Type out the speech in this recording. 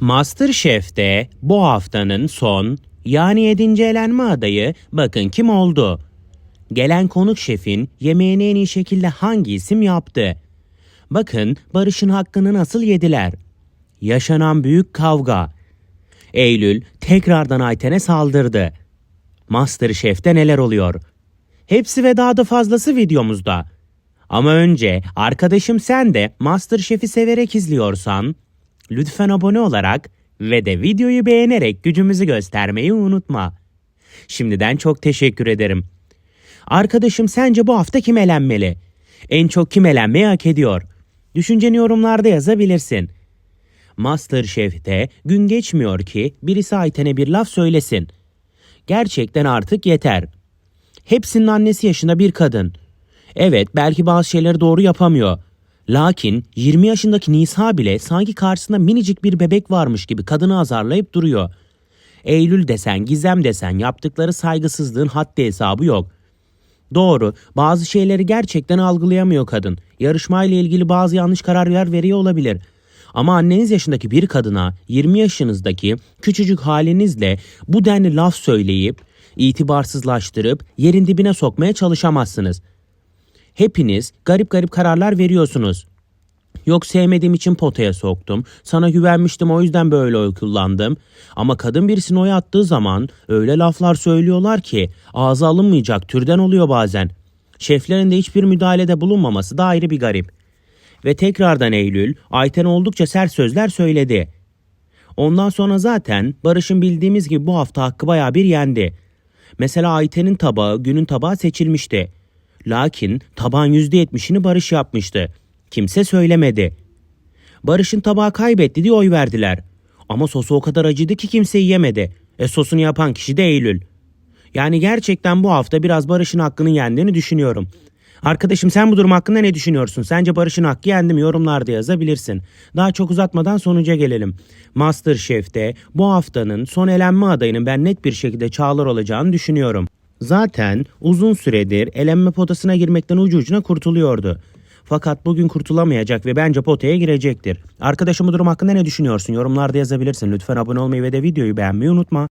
Masterchef'te bu haftanın son yani 7. elenme adayı bakın kim oldu? Gelen konuk şefin yemeğini en iyi şekilde hangi isim yaptı? Bakın Barış'ın hakkını nasıl yediler? Yaşanan büyük kavga. Eylül tekrardan Ayten'e saldırdı. Masterchef'te neler oluyor? Hepsi ve daha da fazlası videomuzda. Ama önce arkadaşım sen de Masterchef'i severek izliyorsan lütfen abone olarak ve de videoyu beğenerek gücümüzü göstermeyi unutma. Şimdiden çok teşekkür ederim. Arkadaşım sence bu hafta kim elenmeli? En çok kim elenmeyi hak ediyor? Düşünceni yorumlarda yazabilirsin. Masterchef'te gün geçmiyor ki birisi Ayten'e bir laf söylesin. Gerçekten artık yeter. Hepsinin annesi yaşında bir kadın. Evet belki bazı şeyleri doğru yapamıyor. Lakin 20 yaşındaki Nisa bile sanki karşısında minicik bir bebek varmış gibi kadını azarlayıp duruyor. Eylül desen, Gizem desen yaptıkları saygısızlığın haddi hesabı yok. Doğru, bazı şeyleri gerçekten algılayamıyor kadın. Yarışmayla ilgili bazı yanlış kararlar veriyor olabilir. Ama anneniz yaşındaki bir kadına 20 yaşınızdaki küçücük halinizle bu denli laf söyleyip itibarsızlaştırıp yerin dibine sokmaya çalışamazsınız. Hepiniz garip garip kararlar veriyorsunuz. Yok sevmediğim için potaya soktum. Sana güvenmiştim o yüzden böyle oy kullandım. Ama kadın birisine oy attığı zaman öyle laflar söylüyorlar ki ağza alınmayacak türden oluyor bazen. Şeflerin de hiçbir müdahalede bulunmaması da ayrı bir garip. Ve tekrardan Eylül Ayten oldukça sert sözler söyledi. Ondan sonra zaten Barış'ın bildiğimiz gibi bu hafta hakkı bayağı bir yendi. Mesela Ayten'in tabağı günün tabağı seçilmişti. Lakin tabağın %70'ini Barış yapmıştı. Kimse söylemedi. Barış'ın tabağı kaybetti diye oy verdiler. Ama sosu o kadar acıydı ki kimse yiyemedi. E sosunu yapan kişi de Eylül. Yani gerçekten bu hafta biraz Barış'ın hakkını yendiğini düşünüyorum. Arkadaşım sen bu durum hakkında ne düşünüyorsun? Sence Barış'ın hakkı yendi mi? Yorumlarda yazabilirsin. Daha çok uzatmadan sonuca gelelim. Masterchef'te bu haftanın son elenme adayının ben net bir şekilde Çağlar olacağını düşünüyorum. Zaten uzun süredir elenme potasına girmekten ucu ucuna kurtuluyordu. Fakat bugün kurtulamayacak ve bence potaya girecektir. Arkadaşım bu durum hakkında ne düşünüyorsun? Yorumlarda yazabilirsin. Lütfen abone olmayı ve de videoyu beğenmeyi unutma.